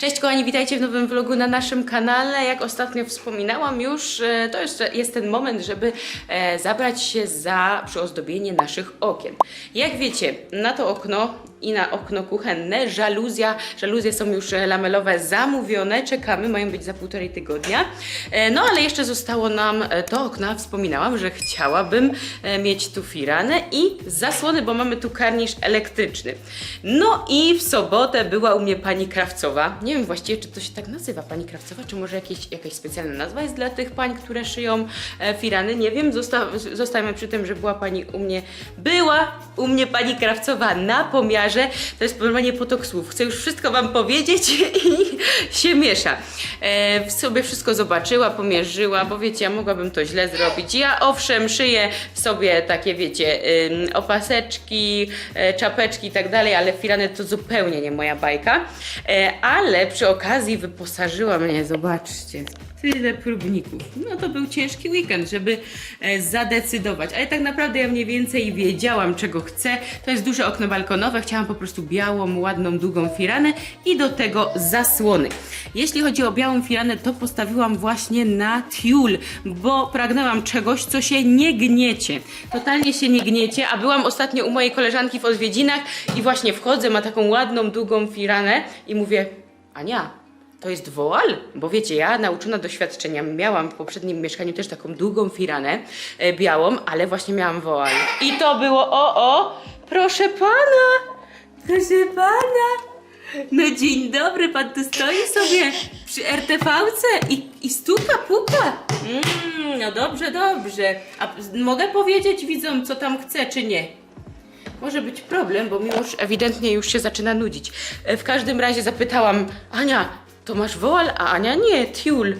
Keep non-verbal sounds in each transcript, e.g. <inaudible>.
Cześć kochani, witajcie w nowym vlogu na naszym kanale. Jak ostatnio wspominałam już, e, to jeszcze jest ten moment, żeby e, zabrać się za przyozdobienie naszych okien. Jak wiecie, na to okno i na okno kuchenne żaluzja, żaluzje są już e, lamelowe zamówione, czekamy, mają być za półtorej tygodnia. E, No ale jeszcze zostało nam e, to okno, wspominałam, że chciałabym mieć tu firanę i zasłony, bo mamy tu karnisz elektryczny. No i w sobotę była u mnie pani Krawcowa. Nie wiem właściwie, czy to się tak nazywa pani Krawcowa, czy może jakieś, jakaś specjalna nazwa jest dla tych pań, które szyją firany. Nie wiem, Zosta zostajemy przy tym, że była pani u mnie, była u mnie pani Krawcowa na pomiarze. To jest normalnie potok słów. Chcę już wszystko wam powiedzieć <laughs> i się miesza. E, sobie wszystko zobaczyła, pomierzyła, bo wiecie, ja mogłabym to źle zrobić. Ja owszem, szyję sobie takie, wiecie, ym, opaseczki, e, czapeczki i tak dalej, ale firany to zupełnie nie moja bajka. E, ale przy okazji wyposażyła mnie, zobaczcie, tyle próbników. No to był ciężki weekend, żeby e, zadecydować, ale tak naprawdę ja mniej więcej wiedziałam, czego chcę. To jest duże okno balkonowe, chciałam po prostu białą, ładną, długą firanę i do tego zasłony. Jeśli chodzi o białą firanę, to postawiłam właśnie na tiul, bo pragnęłam czegoś, co się nie gniecie. Totalnie się nie gniecie, a byłam ostatnio u mojej koleżanki w odwiedzinach i właśnie wchodzę, ma taką ładną, długą firanę i mówię, Ania, to jest woal? Bo wiecie, ja nauczona doświadczenia miałam w poprzednim mieszkaniu też taką długą firanę e, białą, ale właśnie miałam woal. I to było o, o, proszę pana, proszę pana. No dzień dobry, pan tu stoi sobie przy RTV-ce i, i stuka, puka. Mm, no dobrze, dobrze. A mogę powiedzieć widzom, co tam chce, czy nie? Może być problem, bo Miłosz ewidentnie już się zaczyna nudzić. E, W każdym razie zapytałam, Ania, to masz woal? A Ania nie, tiul.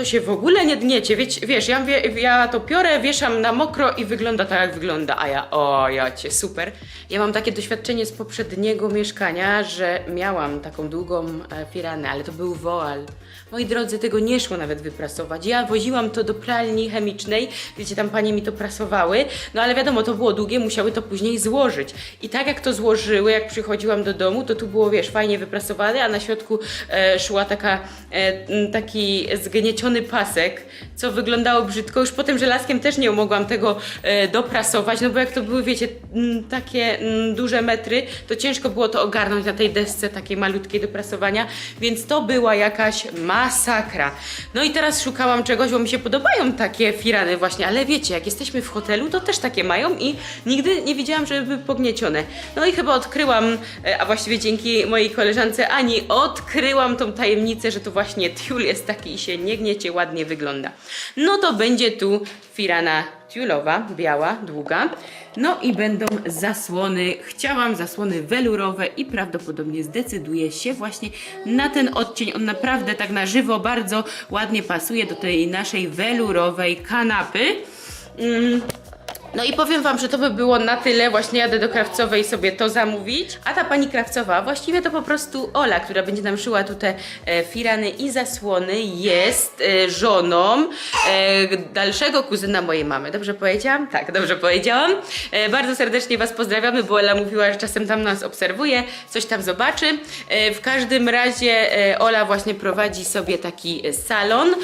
To się w ogóle nie dniecie. Wiesz, wiesz ja, ja to piorę, wieszam na mokro i wygląda tak, jak wygląda. A ja, o, ja cię, super. Ja mam takie doświadczenie z poprzedniego mieszkania, że miałam taką długą e, firanę, ale to był woal. Moi drodzy, tego nie szło nawet wyprasować. Ja woziłam to do pralni chemicznej, wiecie, tam panie mi to prasowały, no ale wiadomo, to było długie, musiały to później złożyć. I tak jak to złożyły, jak przychodziłam do domu, to tu było, wiesz, fajnie wyprasowane, a na środku e, szła taka, e, taki zgnieciony pasek, co wyglądało brzydko. Już potem żelazkiem też nie mogłam tego e, doprasować, no bo jak to były, wiecie, m, takie m, duże metry, to ciężko było to ogarnąć na tej desce takiej malutkiej do prasowania, więc to była jakaś masakra. No i teraz szukałam czegoś, bo mi się podobają takie firany właśnie, ale wiecie, jak jesteśmy w hotelu, to też takie mają i nigdy nie widziałam, żeby były pogniecione. No i chyba odkryłam, e, a właściwie dzięki mojej koleżance Ani, odkryłam tą tajemnicę, że to właśnie tiul jest taki i się nie gniecie, ładnie wygląda. No to będzie tu firana tiulowa, biała, długa. No i będą zasłony. Chciałam zasłony welurowe i prawdopodobnie zdecyduję się właśnie na ten odcień. On naprawdę tak na żywo bardzo ładnie pasuje do tej naszej welurowej kanapy. Mm. No i powiem Wam, że to by było na tyle. Właśnie jadę do Krawcowej sobie to zamówić. A ta pani Krawcowa, właściwie to po prostu Ola, która będzie nam szyła tutaj e, firany i zasłony, jest e, żoną e, dalszego kuzyna mojej mamy. Dobrze powiedziałam? Tak, dobrze powiedziałam. Bardzo serdecznie Was pozdrawiamy, bo Ola mówiła, że czasem tam nas obserwuje, coś tam zobaczy. W każdym razie Ola właśnie prowadzi sobie taki salon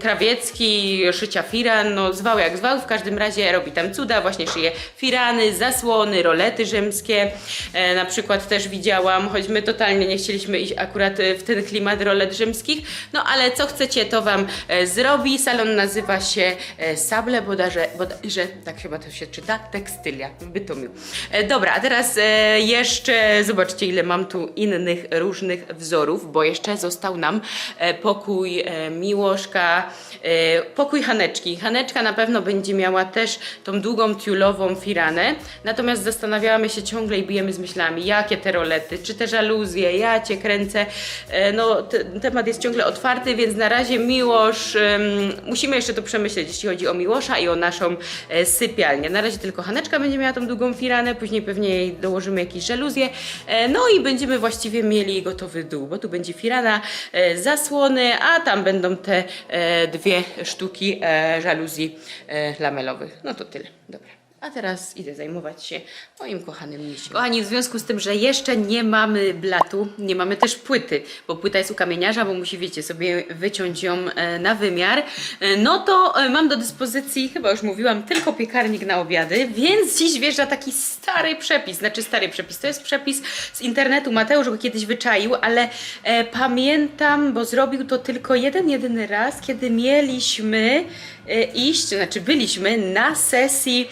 krawiecki, szycia firan, no zwał jak zwał, w każdym razie robi tam cuda, właśnie szyje firany, zasłony, rolety rzymskie, e, na przykład też widziałam, choć my totalnie nie chcieliśmy iść akurat e, w ten klimat rolet rzymskich, no ale co chcecie, to Wam e, zrobi. Salon nazywa się e, Sable, bodajże, bodajże tak chyba to się czyta, tekstylia w Bytomiu. E, dobra, a teraz e, jeszcze zobaczcie, ile mam tu innych różnych wzorów, bo jeszcze został nam e, pokój e, Miłoszka, e, pokój Haneczki. Haneczka na pewno będzie miała też tą długą tiulową firanę, natomiast zastanawiamy się ciągle i bijemy z myślami, jakie te rolety, czy te żaluzje, ja cię kręcę. E, no, te, temat jest ciągle otwarty, więc na razie Miłosz, musimy jeszcze to przemyśleć, jeśli chodzi o Miłosza i o naszą e, sypialnię. Na razie tylko Haneczka będzie miała tą długą firanę, później pewnie jej dołożymy jakieś żaluzje, e, no i będziemy właściwie mieli gotowy dół, bo tu będzie firana, zasłony, a tam będą te dwie sztuki żaluzji e, No to tyle. Dobra. A teraz idę zajmować się moim kochanym misiem. Kochani, w związku z tym, że jeszcze nie mamy blatu, nie mamy też płyty, bo płyta jest u kamieniarza, bo musi, wiecie, sobie wyciąć ją e, na wymiar, e, no to e, mam do dyspozycji, chyba już mówiłam, tylko piekarnik na obiady, więc dziś wjeżdża taki stary przepis, znaczy stary przepis, to jest przepis z internetu, Mateusz go kiedyś wyczaił, ale e, pamiętam, bo zrobił to tylko jeden, jedyny raz, kiedy mieliśmy e, iść, znaczy byliśmy na sesji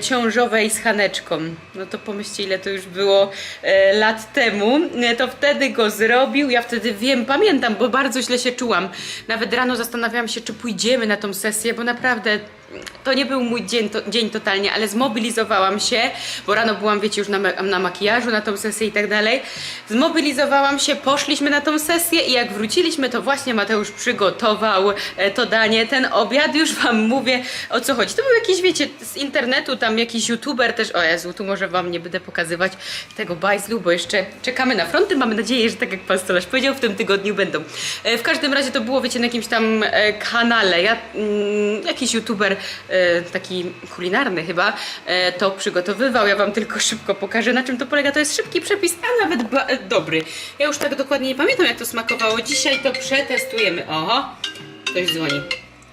ciążowej z Haneczką. No to pomyślcie, ile to już było e, lat temu. E, to wtedy go zrobił. Ja wtedy wiem, pamiętam, bo bardzo źle się czułam. Nawet rano zastanawiałam się, czy pójdziemy na tą sesję, bo naprawdę to nie był mój dzień, to, dzień totalnie, ale zmobilizowałam się, bo rano byłam, wiecie, już na, na makijażu, na tą sesję i tak dalej. Zmobilizowałam się, poszliśmy na tą sesję i jak wróciliśmy, to właśnie Mateusz przygotował e, to danie, ten obiad, już Wam mówię o co chodzi. To był jakiś, wiecie, z internetu, tam jakiś youtuber też, o Jezu, tu może Wam nie będę pokazywać tego bajzlu, bo jeszcze czekamy na fronty, mamy nadzieję, że tak jak Pan Stolarz powiedział, w tym tygodniu będą. E, W każdym razie to było, wiecie, na jakimś tam e, kanale, ja, mm, jakiś youtuber taki kulinarny chyba e, to przygotowywał. Ja Wam tylko szybko pokażę, na czym to polega. To jest szybki przepis, a nawet e, dobry. Ja już tak dokładnie nie pamiętam, jak to smakowało. Dzisiaj to przetestujemy. Oho, ktoś dzwoni.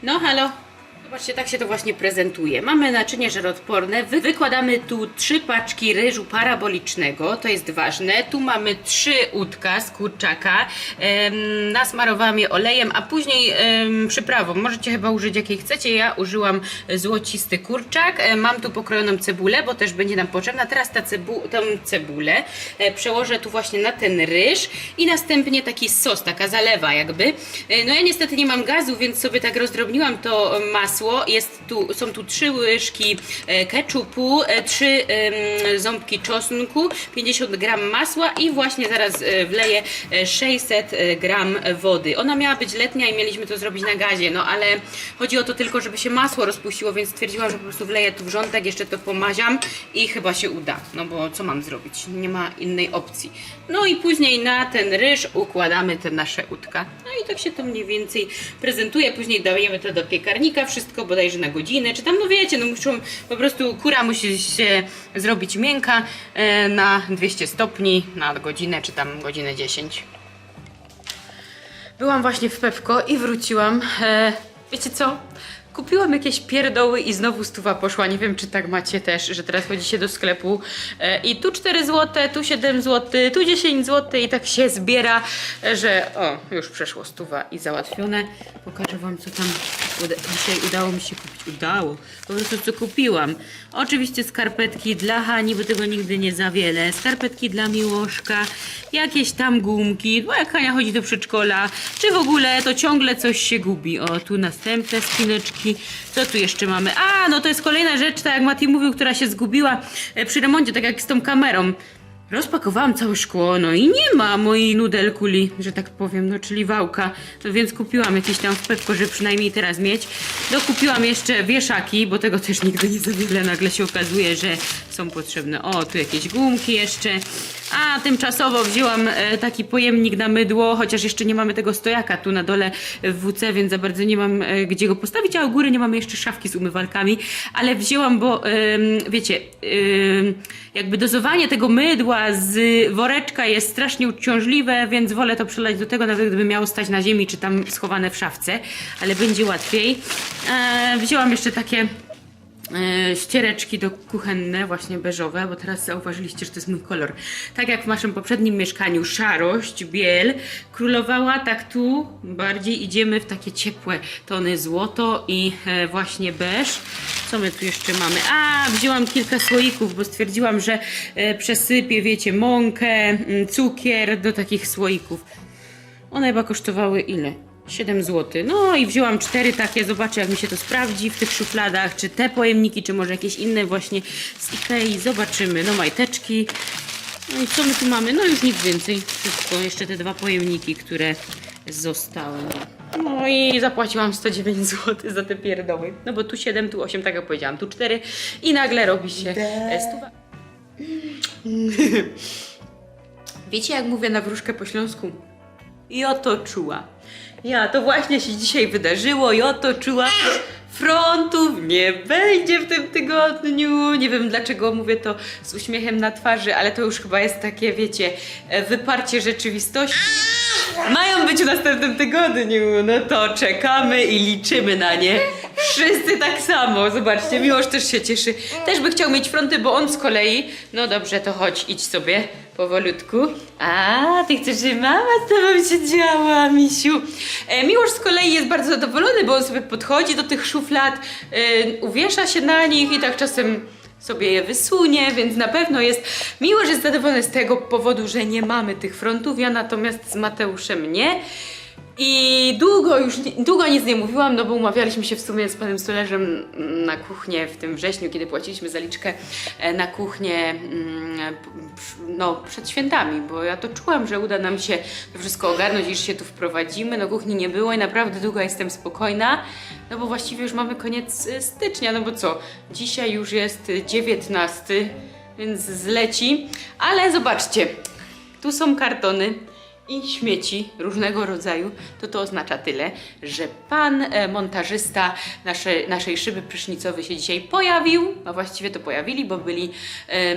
No, halo. Zobaczcie, tak się to właśnie prezentuje. Mamy naczynie żeroodporne. Wy wykładamy tu trzy paczki ryżu parabolicznego, to jest ważne. Tu mamy trzy udka z kurczaka. Em, nasmarowałam je olejem, a później em, przyprawą. Możecie chyba użyć jakiej chcecie. Ja użyłam złocisty kurczak. E, mam tu pokrojoną cebulę, bo też będzie nam potrzebna. Teraz ta cebu tą cebulę e, przełożę tu właśnie na ten ryż i następnie taki sos, taka zalewa jakby. E, no ja niestety nie mam gazu, więc sobie tak rozdrobniłam to masło. Jest tu, są tu trzy łyżki e, ketchupu, e, trzy ząbki czosnku, 50 gram masła i właśnie zaraz e, wleję e, 600 gram wody. Ona miała być letnia i mieliśmy to zrobić na gazie, no ale chodzi o to tylko, żeby się masło rozpuściło, więc stwierdziłam, że po prostu wleję tu wrzątek, jeszcze to pomaziam i chyba się uda, no bo co mam zrobić? Nie ma innej opcji. No i później na ten ryż układamy te nasze udka. No i tak się to mniej więcej prezentuje. Później dajemy to do piekarnika, wszystko bodajże na godzinę, czy tam, no wiecie, no muszą, po prostu kura musi się zrobić miękka e, na 200 stopni na godzinę, czy tam godzinę 10. Byłam właśnie w Pepko i wróciłam. E, wiecie co? Kupiłam jakieś pierdoły i znowu stuwa poszła. Nie wiem, czy tak macie też, że teraz chodzicie do sklepu e, i tu 4 zł, tu 7 zł, tu 10 zł i tak się zbiera, że o, już przeszło stuwa i załatwione. Pokażę Wam, co tam dzisiaj udało mi się kupić. Udało. Po prostu co kupiłam. Oczywiście skarpetki dla Hani, bo tego nigdy nie za wiele. Skarpetki dla Miłoszka, jakieś tam gumki, bo jak Hania chodzi do przedszkola, czy w ogóle to ciągle coś się gubi. O, tu następne spineczki. Co tu jeszcze mamy? A, no to jest kolejna rzecz, tak jak Mati mówił, która się zgubiła e, przy remoncie, tak jak z tą kamerą. Rozpakowałam całe szkło, no i nie ma mojej nudelkuli, że tak powiem, no czyli wałka. No więc kupiłam jakieś tam w Pepko, żeby przynajmniej teraz mieć. Dokupiłam jeszcze wieszaki, bo tego też nigdy nie za nagle się okazuje, że są potrzebne. O, tu jakieś gumki jeszcze. A tymczasowo wzięłam e, taki pojemnik na mydło, chociaż jeszcze nie mamy tego stojaka tu na dole w WC, więc za bardzo nie mam e, gdzie go postawić, a u góry nie mamy jeszcze szafki z umywalkami, ale wzięłam, bo wiecie, jakby dozowanie tego mydła z woreczka jest strasznie uciążliwe, więc wolę to przelać do tego, nawet gdyby miało stać na ziemi, czy tam schowane w szafce, ale będzie łatwiej. E, wzięłam jeszcze takie ściereczki do kuchenne, właśnie beżowe, bo teraz zauważyliście, że to jest mój kolor. Tak jak w naszym poprzednim mieszkaniu szarość, biel królowała, tak tu bardziej idziemy w takie ciepłe tony złoto i e, właśnie beż. Co my tu jeszcze mamy? A, wzięłam kilka słoików, bo stwierdziłam, że e, przesypię, wiecie, mąkę, cukier do takich słoików. One chyba kosztowały ile? 7 zł. No i wzięłam cztery takie, zobaczę jak mi się to sprawdzi w tych szufladach, czy te pojemniki, czy może jakieś inne właśnie z Ikei. Zobaczymy. No majteczki. No i co my tu mamy? No już nic więcej. Wszystko. Jeszcze te dwa pojemniki, które zostały. No i zapłaciłam 109 zł za te pierdoły. No bo tu 7, tu 8, tak jak powiedziałam, tu 4 i nagle robi się stuwa. <laughs> Wiecie jak mówię na wróżkę po śląsku? I oto czuła. Ja, to właśnie się dzisiaj wydarzyło i oto czuła. frontów nie będzie w tym tygodniu. Nie wiem dlaczego mówię to z uśmiechem na twarzy, ale to już chyba jest takie, wiecie, e, wyparcie rzeczywistości. Mają być w następnym tygodniu, no to czekamy i liczymy na nie. Wszyscy tak samo, zobaczcie, Miłosz też się cieszy. Też by chciał mieć fronty, bo on z kolei, no dobrze, to chodź, idź sobie powolutku. A, ty chcesz, żeby mama z tobą siedziała, misiu. E, Miłosz z kolei jest bardzo zadowolony, bo on sobie podchodzi do tych szuflad, e, uwiesza się na nich i tak czasem sobie je wysunie, więc na pewno jest miło, że jest zadowolony z tego powodu, że nie mamy tych frontów, ja natomiast z Mateuszem nie. I długo już, długo nic nie mówiłam, no bo umawialiśmy się w sumie z panem Stolerzem na kuchnię w tym wrześniu, kiedy płaciliśmy zaliczkę e, na kuchnię mm, no, przed świętami, bo ja to czułam, że uda nam się to wszystko ogarnąć i że się tu wprowadzimy. No kuchni nie było i naprawdę długo jestem spokojna, no bo właściwie już mamy koniec e, stycznia, no bo co, dzisiaj już jest e, 19, więc zleci, ale zobaczcie, tu są kartony i śmieci różnego rodzaju, to to oznacza tyle, że pan e, montażysta nasze, naszej szyby prysznicowej się dzisiaj pojawił, a właściwie to pojawili, bo byli, e,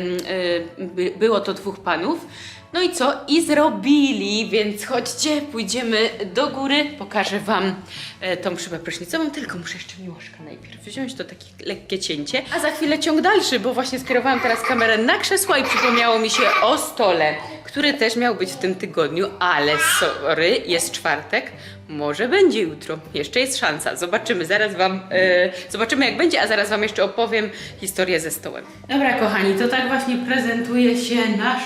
by, było to dwóch panów. No i co? I zrobili, więc chodźcie, pójdziemy do góry, pokażę Wam e, tą szybę prysznicową, tylko muszę jeszcze miłoszka najpierw wziąć, to takie lekkie cięcie, a za chwilę ciąg dalszy, bo właśnie skierowałam teraz kamerę na krzesła i przypomniało mi się o stole, który też miał być w tym tygodniu, ale sorry, jest czwartek, może będzie jutro, jeszcze jest szansa, zobaczymy, zaraz Wam, e, zobaczymy jak będzie, a zaraz Wam jeszcze opowiem historię ze stołem. Dobra kochani, to tak właśnie prezentuje się nasz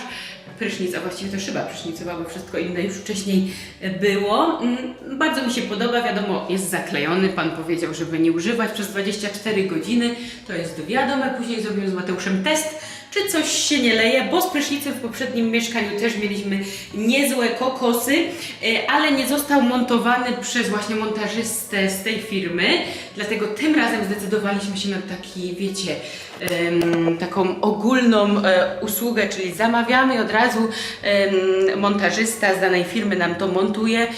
prysznic, a właściwie to szyba prysznicowa, bo wszystko inne już wcześniej było. Mm, Bardzo mi się podoba, wiadomo, jest zaklejony, pan powiedział, żeby nie używać przez 24 godziny, to jest wiadome, później zrobimy z Mateuszem test, czy coś się nie leje, bo z prysznicem w poprzednim mieszkaniu też mieliśmy niezłe kokosy, e, ale nie został montowany przez właśnie montażystę z tej firmy, dlatego tym razem zdecydowaliśmy się na taki, wiecie, taką ogólną e, usługę, czyli zamawiamy od razu montażysta z danej firmy nam to montuje. E,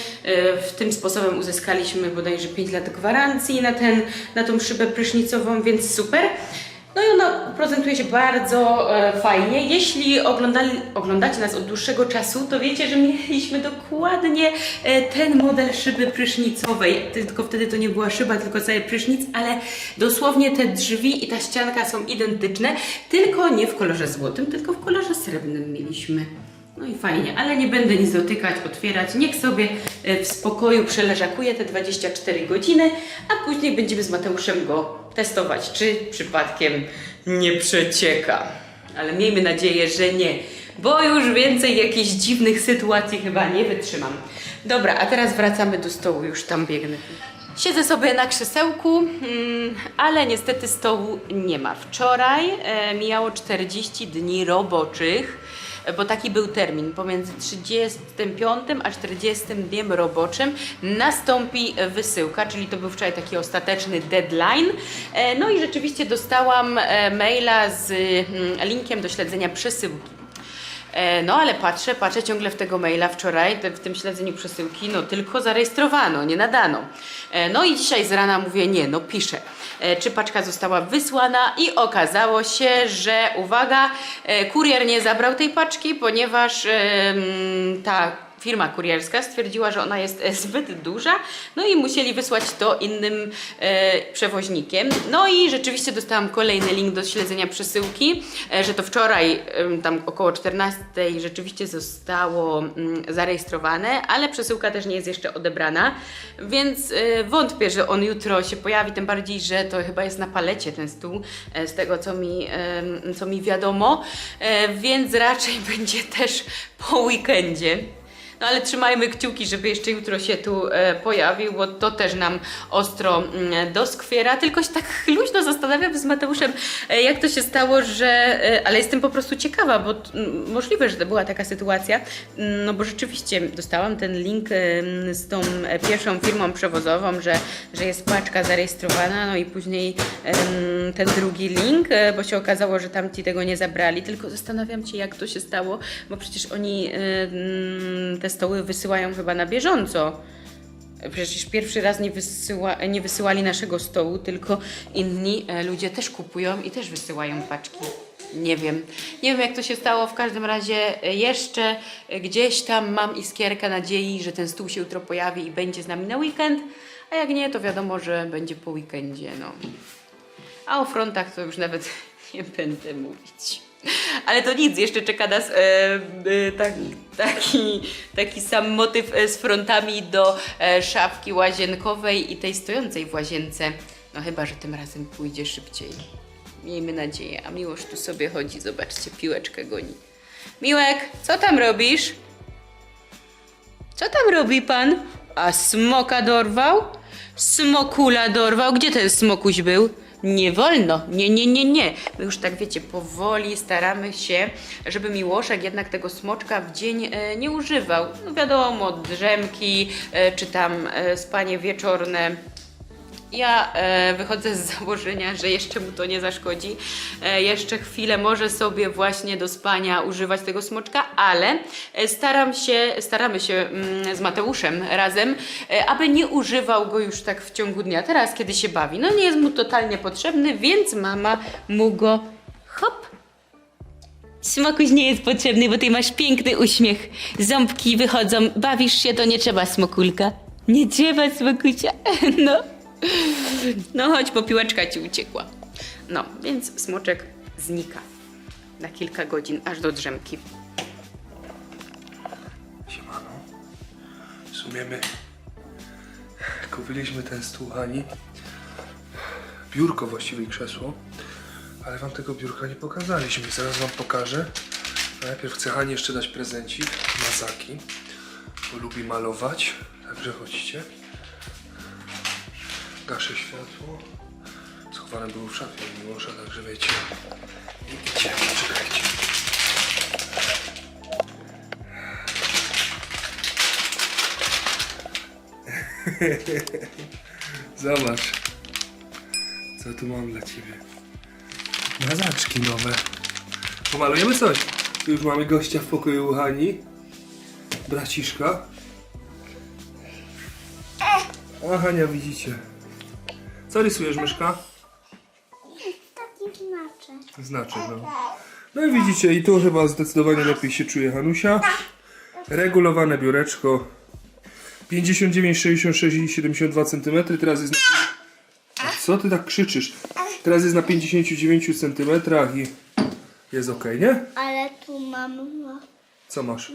w tym sposobem uzyskaliśmy bodajże 5 lat gwarancji na, ten, na tą szybę prysznicową, więc super. No i ona prezentuje się bardzo e, fajnie. Jeśli oglądali, oglądacie nas od dłuższego czasu, to wiecie, że mieliśmy dokładnie e, ten model szyby prysznicowej. Tylko wtedy to nie była szyba, tylko cały prysznic, ale dosłownie te drzwi i ta ścianka są identyczne, tylko nie w kolorze złotym, tylko w kolorze srebrnym mieliśmy. No i fajnie, ale nie będę nic dotykać, otwierać. Niech sobie e, w spokoju przeleżakuje te 24 godziny, a później będziemy z Mateuszem go testować, czy przypadkiem nie przecieka. Ale miejmy nadzieję, że nie, bo już więcej jakichś dziwnych sytuacji chyba nie wytrzymam. Dobra, a teraz wracamy do stołu, już tam biegnę. Siedzę sobie na krzesełku, mm, ale niestety stołu nie ma. Wczoraj e, mijało 40 dni roboczych, bo taki był termin. Pomiędzy 35 a 40 dniem roboczym nastąpi wysyłka, czyli to był wczoraj taki ostateczny deadline. E, no i rzeczywiście dostałam e, maila z mm, linkiem do śledzenia przesyłki. E, No ale patrzę, patrzę ciągle w tego maila. Wczoraj, w tym śledzeniu przesyłki, no tylko zarejestrowano, nie nadano. E, No i dzisiaj z rana mówię, nie, no piszę, e, czy paczka została wysłana? I okazało się, że uwaga, kurier nie zabrał tej paczki, ponieważ ta firma kurierska stwierdziła, że ona jest e, zbyt duża, no i musieli wysłać to innym e, przewoźnikiem. No i rzeczywiście dostałam kolejny link do śledzenia przesyłki, e, że to wczoraj em, tam około 14 rzeczywiście zostało mm, zarejestrowane, ale przesyłka też nie jest jeszcze odebrana, więc e, wątpię, że on jutro się pojawi, tym bardziej, że to chyba jest na palecie ten stół, e, z tego co mi, em, co mi wiadomo, e, więc raczej <laughs> będzie też po weekendzie. No ale trzymajmy kciuki, żeby jeszcze jutro się tu e, pojawił, bo to też nam ostro mm, doskwiera. Tylko się tak luźno zastanawiam z Mateuszem, e, jak to się stało, że. E, ale jestem po prostu ciekawa, bo m, możliwe, że to była taka sytuacja. No bo rzeczywiście dostałam ten link em, z tą e, pierwszą firmą przewozową, że, że jest paczka zarejestrowana, no i później em, ten drugi link, e, bo się okazało, że tamci tego nie zabrali. Tylko zastanawiam się, jak to się stało, bo przecież oni e, mm, te stoły wysyłają chyba na bieżąco. Przecież pierwszy raz nie, wysyła, nie wysyłali naszego stołu, tylko inni e, ludzie też kupują i też wysyłają paczki. Nie wiem. Nie wiem, jak to się stało. W każdym razie e, jeszcze e, gdzieś tam mam iskierkę nadziei, że ten stół się jutro pojawi i będzie z nami na weekend. A jak nie, to wiadomo, że będzie po weekendzie. No. A o frontach to już nawet <laughs> nie będę mówić. <laughs> Ale to nic, jeszcze czeka nas e, e, tak, taki, taki sam motyw e, z frontami do e, szafki łazienkowej i tej stojącej w łazience. No chyba, że tym razem pójdzie szybciej. Miejmy nadzieję. A Miłosz tu sobie chodzi, zobaczcie, piłeczkę goni. Miłek, co tam robisz? Co tam robi pan? A smoka dorwał? Smokula dorwał? Gdzie ten smokuś był? Nie wolno, nie, nie, nie, nie. My już tak wiecie, powoli staramy się, żeby Miłoszek jednak tego smoczka w dzień e, nie używał. No wiadomo, drzemki, e, czy tam e, spanie wieczorne. Ja e, wychodzę z założenia, że jeszcze mu to nie zaszkodzi. E, jeszcze chwilę może sobie właśnie do spania używać tego smoczka, ale e, staram się, staramy się mm, z Mateuszem razem, aby nie używał go już tak w ciągu dnia. Teraz, kiedy się bawi, no nie jest mu totalnie potrzebny, więc mama mu go hop Smokuś nie jest potrzebny, bo ty masz piękny uśmiech. Ząbki wychodzą. Bawisz się, to nie trzeba smokulka. Nie trzeba smokucia. <laughs> No. No chodź, bo piłeczka ci uciekła. No, więc smoczek znika na kilka godzin, aż do drzemki. Siemano. W sumie my kupiliśmy ten stół Hani. Biurko właściwie i krzesło. Ale wam tego biurka nie pokazaliśmy. Zaraz wam pokażę. Najpierw chcę Hani jeszcze dać prezencik. Mazaki. Bo lubi malować. Także chodźcie. Gaszę światło. Schowane było w szafie Miłosza, także wiecie. I idziemy, czekajcie. <laughs> Zobacz. Co tu mam dla ciebie? Mazaczki nowe. Pomalujemy coś. Tu już mamy gościa w pokoju Hani. Braciszka. A Hania widzicie. Co rysujesz myszka? Taki znaczek. Znaczy, no. No i widzicie, i tu chyba zdecydowanie lepiej się czuje Hanusia. Regulowane biureczko. 59, 66 i 72 cm. Teraz jest na... A co ty tak krzyczysz? Teraz jest na 59 cm i jest ok, nie? Ale tu mam Co masz?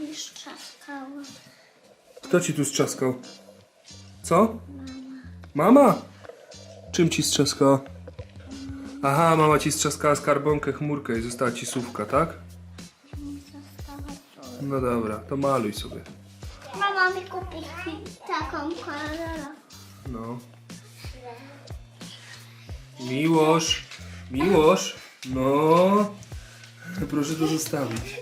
Kto ci tu strzaskał? Co? Mama? Czym ci strzaskała? Aha, mama ci strzaskała skarbonkę, chmurkę i została ci słówka, tak? No dobra, to maluj sobie. Mama mi kupi taką kolorową. No. Miłosz, Miłosz, no. Proszę to zostawić.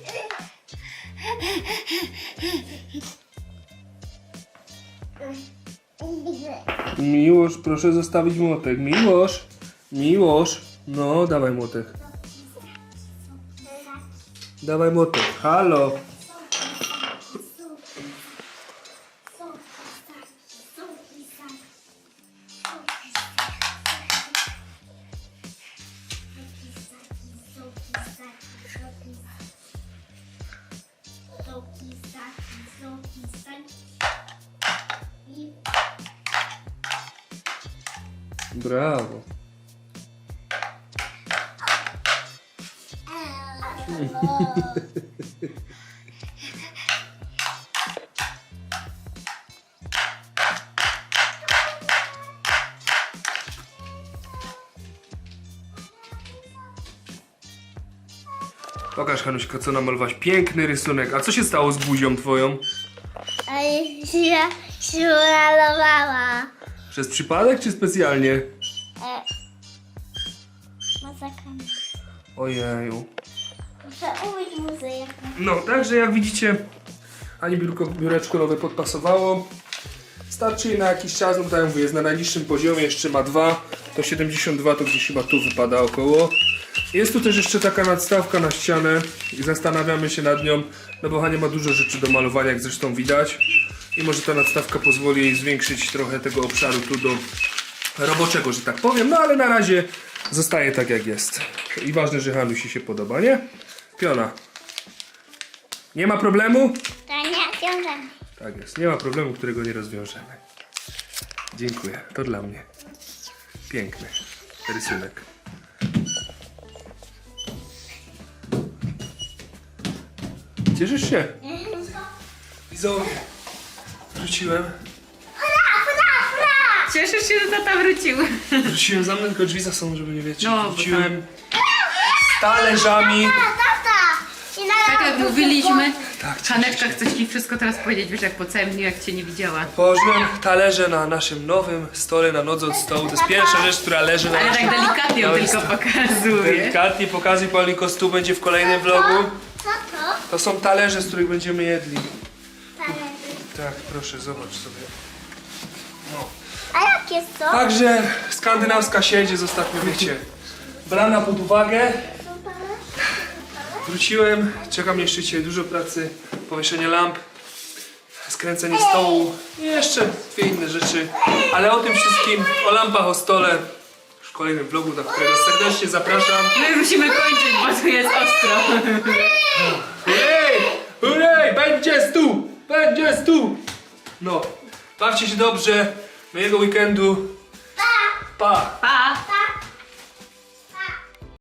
Miłosz, proszę zostawić młotek. Miłosz, Miłosz, no dawaj młotek. Dawaj młotek, halo. Brawo. Pokaż Hanuśka, co namalowałaś. Piękny rysunek. A co się stało z buzią twoją? Ale się szuralowała. Przez przypadek czy specjalnie? E. Ojeju. Muszę umyć muzykę. No, także jak widzicie, ani biurko, biureczko nowe podpasowało. Starczy jej na jakiś czas, no bo tak jak mówię, jest na najniższym poziomie, jeszcze ma dwa. To 72 to gdzieś chyba tu wypada około. Jest tu też jeszcze taka nadstawka na ścianę i zastanawiamy się nad nią, no bo Hania ma dużo rzeczy do malowania, jak zresztą widać. I może ta nadstawka pozwoli jej zwiększyć trochę tego obszaru tu do roboczego, że tak powiem. No ale na razie zostaje tak jak jest. I ważne, że Hanusi się podoba, nie? Piona. Nie ma problemu? To nie wiążemy. Tak jest, nie ma problemu, którego nie rozwiążemy. Dziękuję, to dla mnie. Piękny rysunek. Cieszysz się? Widzowie, wróciłem. Cieszysz się, że tata wrócił. Wróciłem za mną, tylko drzwi za sobą, żeby nie wiecie. No, bo wróciłem z talerzami. Tata! I na Tak jak mówiliśmy, Tak, cieszę Haneczka się. chce Ci wszystko teraz powiedzieć, wiesz, jak po całym dniu, jak Cię nie widziała. Położyłem talerze na naszym nowym stole na nodze od stołu. To jest pierwsza rzecz, która leży na Ale tak naszym delikatnie ją tylko pokazuje. Delikatnie pokazuj Paulinko, stół będzie w kolejnym vlogu. Co to? To są talerze, z których będziemy jedli. Tak, proszę, zobacz sobie. No. A jakie są? Także skandynawska sieć jest ostatnio, wiecie, brana pod uwagę. Wróciłem, czeka mnie jeszcze dzisiaj dużo pracy, powieszenie lamp, skręcenie stołu i jeszcze dwie inne rzeczy. Ale o tym wszystkim, o lampach, o stole w kolejnym vlogu, do którego serdecznie zapraszam. My musimy kończyć, bo tu jest ostro. Hurray! Hurray! Będzie stół! Będzie stół! No, bawcie się dobrze, miłego weekendu. Pa! Pa!